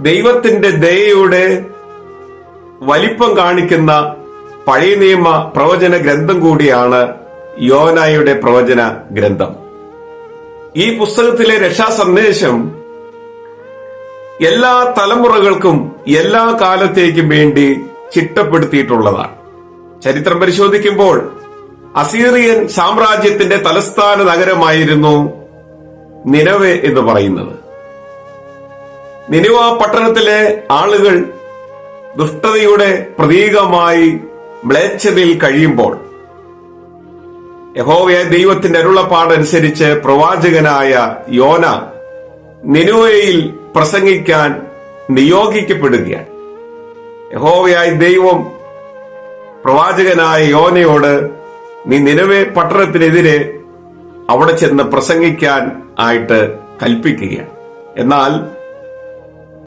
ദൈവത്തിന്റെ ദയയുടെ വലിപ്പം കാണിക്കുന്ന പഴയ നിയമ പ്രവചന ഗ്രന്ഥം കൂടിയാണ് യോനായുടെ പ്രവചന ഗ്രന്ഥം. ഈ പുസ്തകത്തിലെ രക്ഷാ സന്ദേശം എല്ലാ തലമുറകൾക്കും എല്ലാ കാലത്തേക്കും വേണ്ടി ചിട്ടപ്പെടുത്തിയിട്ടുള്ളതാണ്. ചരിത്രം പരിശോധിക്കുമ്പോൾ അസീറിയൻ സാമ്രാജ്യത്തിന്റെ തലസ്ഥാന നഗരമായിരുന്നു നിലവെ എന്ന് പറയുന്നത്. നിനുവ പട്ടണത്തിലെ ആളുകൾ ദുഷ്ടതയുടെ പ്രതീകമായി മ്ലേച്ഛതയിൽ കഴിയുമ്പോൾ യഹോവയെ ദൈവത്തിന്റെ അരുളപ്പാടനുസരിച്ച് പ്രവാചകനായ യോന നിനുവയിൽ പ്രസംഗിക്കാൻ നിയോഗിക്കപ്പെടുകയാണ്. യഹോവയായ ദൈവം പ്രവാചകനായ യോനയോട് നീ നിലവെ പട്ടണത്തിനെതിരെ അവിടെ ചെന്ന് പ്രസംഗിക്കാൻ ആയിട്ട് കൽപ്പിക്കുകയാണ്. എന്നാൽ